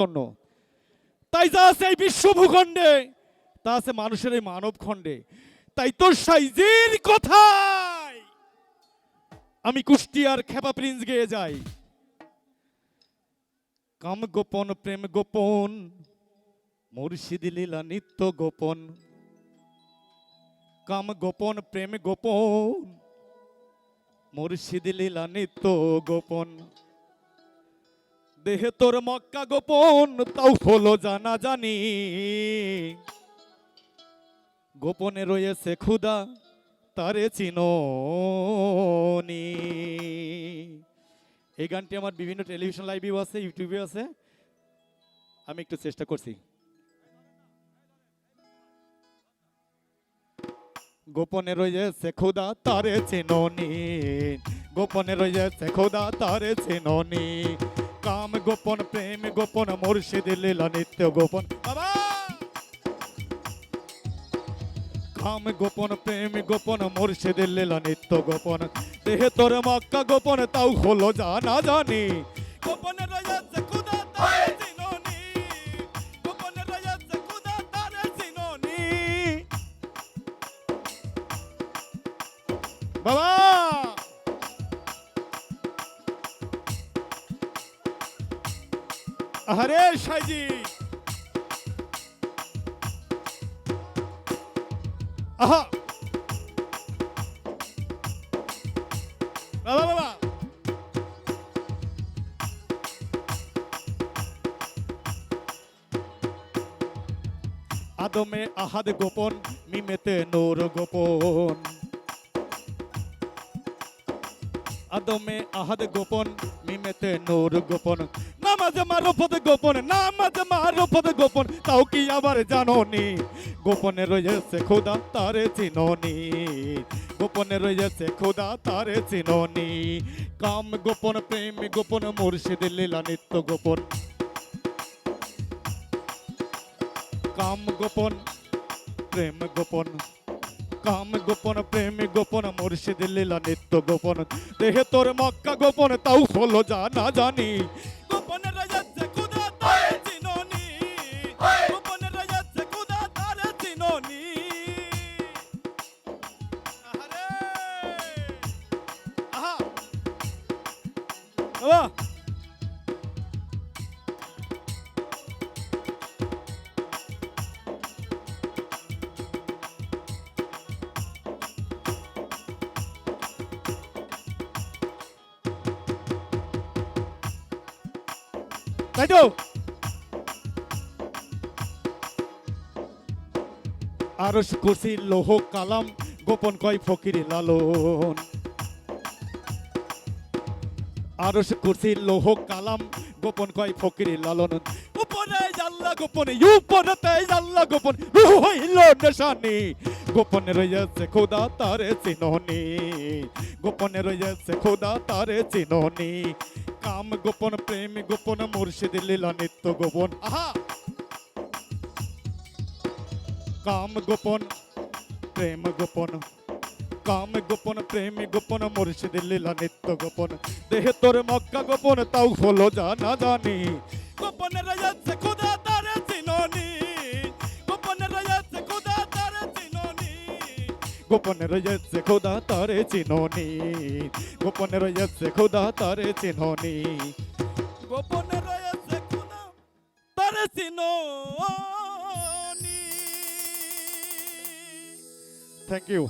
জন্য তাই যা আছে এই বিশ্ব ভূখণ্ডে তা আছে মানুষের এই মানব খণ্ডে তাই তোর সাইজের কথায় আমি কুষ্টিয়ার খেপা প্রিন্স গেয়ে যাই। কাম গোপন, প্রেম গোপন, মুর্শিদ লীলা নিত্য গোপন। কাম গোপন, প্রেম গোপন, মুর্শিদ লীলা নিত্য গোপন। দেহে তোর মক্কা গোপন, তাও হলো জানা জানি গোপনে রয়েছে ক্ষুদা তারে চিনোনি। এই গানটি আমার বিভিন্ন টেলিভিশন লাইভেও আছে, ইউটিউবে আছে। আমি একটু চেষ্টা করছি। গোপনে রয়েছে খোদা তারে চিনোনি। গোপনে রয়েছে খোদা তারে চিনোনি। কাম গোপন, প্রেম গোপন, মুর্শিদ লীলা নিত্য গোপন। বাবা! কাম গোপন, প্রেম গোপন, মুর্শিদ লীলা নিত্য গোপন। দেহে তোর মক্কা গোপন, তাও হলো জানা জানি। গোপনে বাবা! আরে সাইজি। আহা। বাবা বাবা। আদমে আহাদ গোপন, মিমেতে নূর গোপন। আদমে আহাদ গোপন, মিমেতে নূর গোপন। নামাজ মারফত গোপন, নামাজ মারফত গোপন, তাও কি আবার জানোনি? গোপনে রয়েছে খোদা, তারে চিনোনি। গোপনে রয়েছে খোদা, তারে চিনোনি। কাম গোপন, প্রেম গোপন, মুর্শিদ লীলা নিত্য গোপন। কাম গোপন, প্রেম গোপন। কাম গোপন, প্রেম গোপন, মুর্শিদ লীলা নিত্য গোপন। দেহে তোর মক্কা গোপন, তাও হলো জানা জানি। বাবা তাই তো আরস কুরসি লোহ কালাম গোপন কয় ফকির লালন। আরস কুরসি, লোহ, কালাম, গোপন কয় ফকির, লালন। উপরে জাল্লা গোপনে উপরতে জাল্লা গোপন রুহ হইল নেশানি। গোপনে রয়েছে খোদা, তারে চিননি গোপনে রয়েছে খোদা, তারে চিননি কাম গোপন, প্রেম গোপন, মুর্শিদ লীলা নিত্য গোপন। আহা! কাম গোপন, প্রেম গোপন। কাম গোপন, প্রেম গোপন, মুর্শিদ লীলা নিত্য গোপন। দেহে তোর মক্কা গোপন, তাও হলো জানা জানি। গোপনে রয়েছে খোদা তারে চিননি। গোপনে রয়েছে খোদা তারে চিননি। গোপনে রয়েছে খোদা তারে চিননি। গোপনে রয়েছে খোদা তারে চিননি। গোপনে রয়েছে খোদা তারে চিননি। Thank you